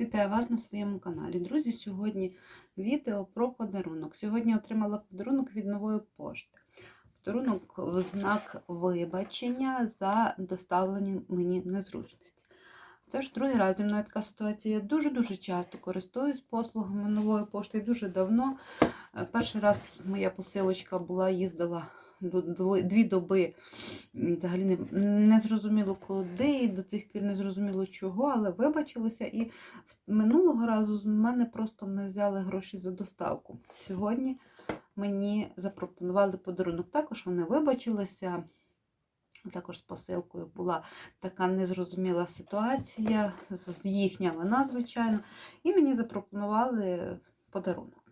Вітаю вас на своєму каналі. Друзі, сьогодні відео про подарунок. Сьогодні отримала подарунок від нової пошти. Подарунок в знак вибачення за доставлені мені незручності. Це ж другий раз зі мною така ситуація. Я дуже-дуже часто користуюсь послугами нової пошти дуже давно. Е, Перший раз моя посилочка була, їздила дві доби. Взагалі не, не зрозуміло куди, до цих пір не зрозуміло чого, але вибачилася. І минулого разу з мене просто не взяли гроші за доставку. Сьогодні мені запропонували подарунок. Також вони вибачилися. Також з посилкою була така незрозуміла ситуація, їхня вина, звичайно, і мені запропонували подарунок.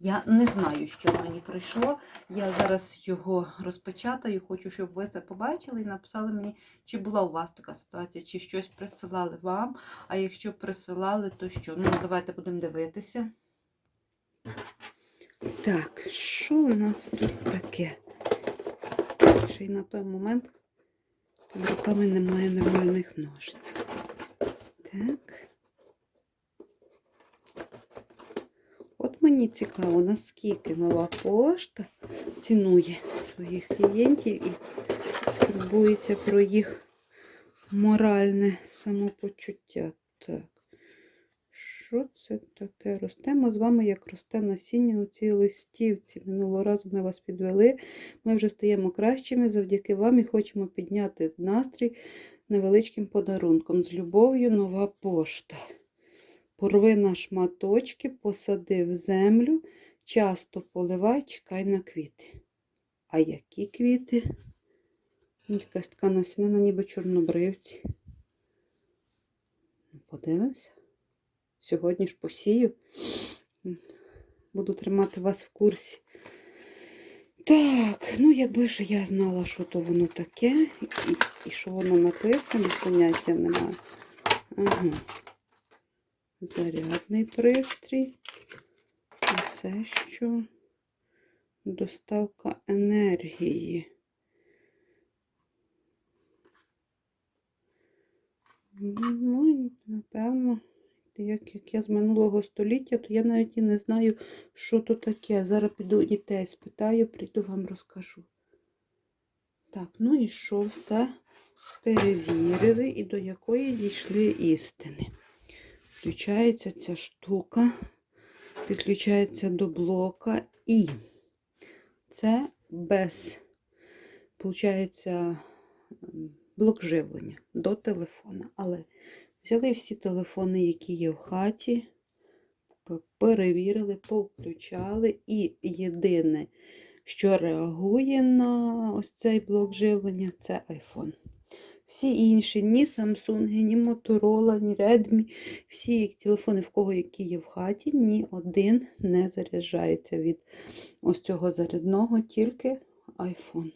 Я не знаю, що мені прийшло. Я зараз його розпечатаю. Хочу, щоб ви це побачили і написали мені, чи була у вас така ситуація, чи щось присилали вам. А якщо присилали, то що? Ну, давайте будемо дивитися. Так, що у нас тут таке? Ще й на той момент руками немає нормальних ножиць. Так. Мені цікаво, наскільки нова пошта цінує своїх клієнтів і турбується про їх моральне самопочуття. Так. Що це таке? Ростемо з вами, як росте насіння у цій листівці. Минулого разу ми вас підвели. Ми вже стаємо кращими завдяки вам і хочемо підняти настрій невеличким подарунком. З любов'ю нова пошта. Порви на шматочки, посади в землю, часто поливай, чекай на квіти. А які квіти? Якась така насінина, ніби чорнобривці. Ну, Подивимося. Сьогодні ж посію. Буду тримати вас в курсі. Так, ну якби ж я знала, що то воно таке, і, і що воно написано, поняття немає. Ага. Зарядний пристрій. А це що? Доставка енергії. Ну, напевно, як, як я з минулого століття, то я навіть і не знаю, що то таке. Зараз піду дітей спитаю, прийду вам розкажу. Так, ну і що все перевірили і до якої дійшли істини. Включається ця штука, підключається до блока і це без, виходить, блок живлення до телефона. Але взяли всі телефони, які є в хаті, перевірили, повключали, і єдине, що реагує на ось цей блок живлення, це iPhone. Всі інші, ні Samsung, ні Motorola, ні Redmi, всі телефони, в кого які є в хаті, ні один не заряджається від ось цього зарядного, тільки iPhone.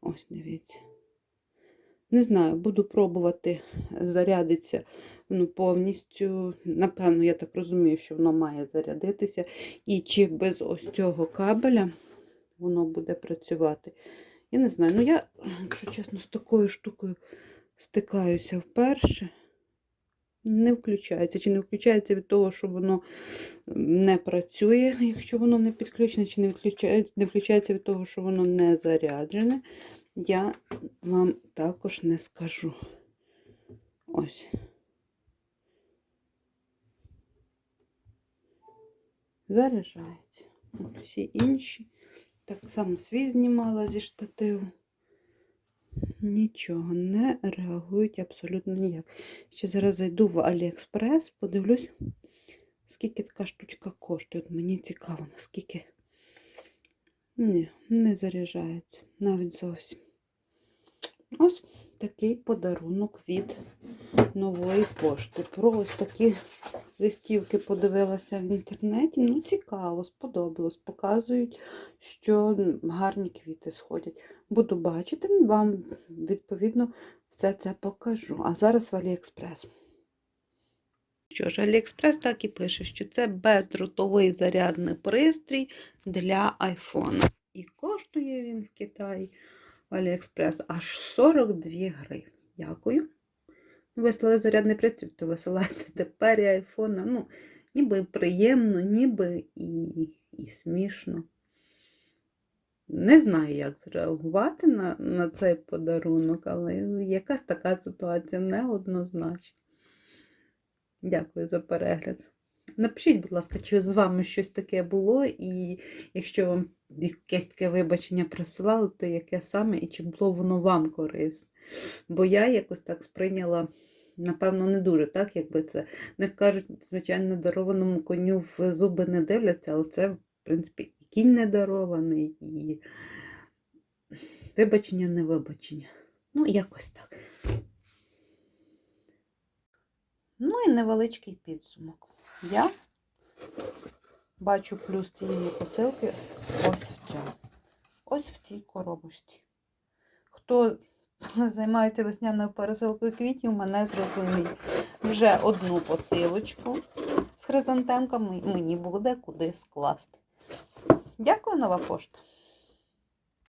Ось, дивіться. Не знаю, буду пробувати зарядитися ну, повністю. Напевно, я так розумію, що воно має зарядитися. І чи без ось цього кабеля воно буде працювати. Я не знаю. Ну, я, якщо чесно, з такою штукою стикаюся вперше. Не включається. Чи не включається від того, що воно не працює, якщо воно не підключене, чи не включається, не включається від того, що воно не заряджене, я вам також не скажу. Ось. Заряджається. Всі інші. Так само свій знімала зі штативу. Нічого, не реагують абсолютно ніяк. Ще зараз зайду в Аліекспрес, подивлюсь, скільки така штучка коштує. От мені цікаво, наскільки. Ні, не заряджається. Навіть зовсім. Ось такий подарунок від нової пошти. Про ось такі листівки подивилася в інтернеті. Ну, цікаво, сподобалось. Показують, що гарні квіти сходять. Буду бачити, вам відповідно все це покажу. А зараз в Аліекспрес. Що ж, Аліекспрес так і пише, що це бездротовий зарядний пристрій для айфона. І коштує він в Китаї в Аліекспрес аж 42 гривні. Дякую. Вислали зарядний пристрій, то висилайте тепер і айфона. Ну, ніби приємно, ніби і, і смішно. Не знаю, як зреагувати на, на цей подарунок, але якась така ситуація неоднозначна. Дякую за перегляд. Напишіть, будь ласка, чи з вами щось таке було, і якщо вам якесь таке вибачення присилали, то яке саме і чи було воно вам корисне. Бо я якось так сприйняла, напевно, не дуже так, якби це не кажуть, звичайно, дарованому коню в зуби не дивляться, але це, в принципі, і кінь не дарований, і вибачення не вибачення. Ну, якось так. Ну і невеличкий підсумок. Я бачу плюс цієї посилки ось в цьому. Ось в цій коробочці. Хто займається весняною пересилкою квітів, мене зрозуміє. Вже одну посилочку з хризантемками мені буде куди скласти. Дякую, нова пошта.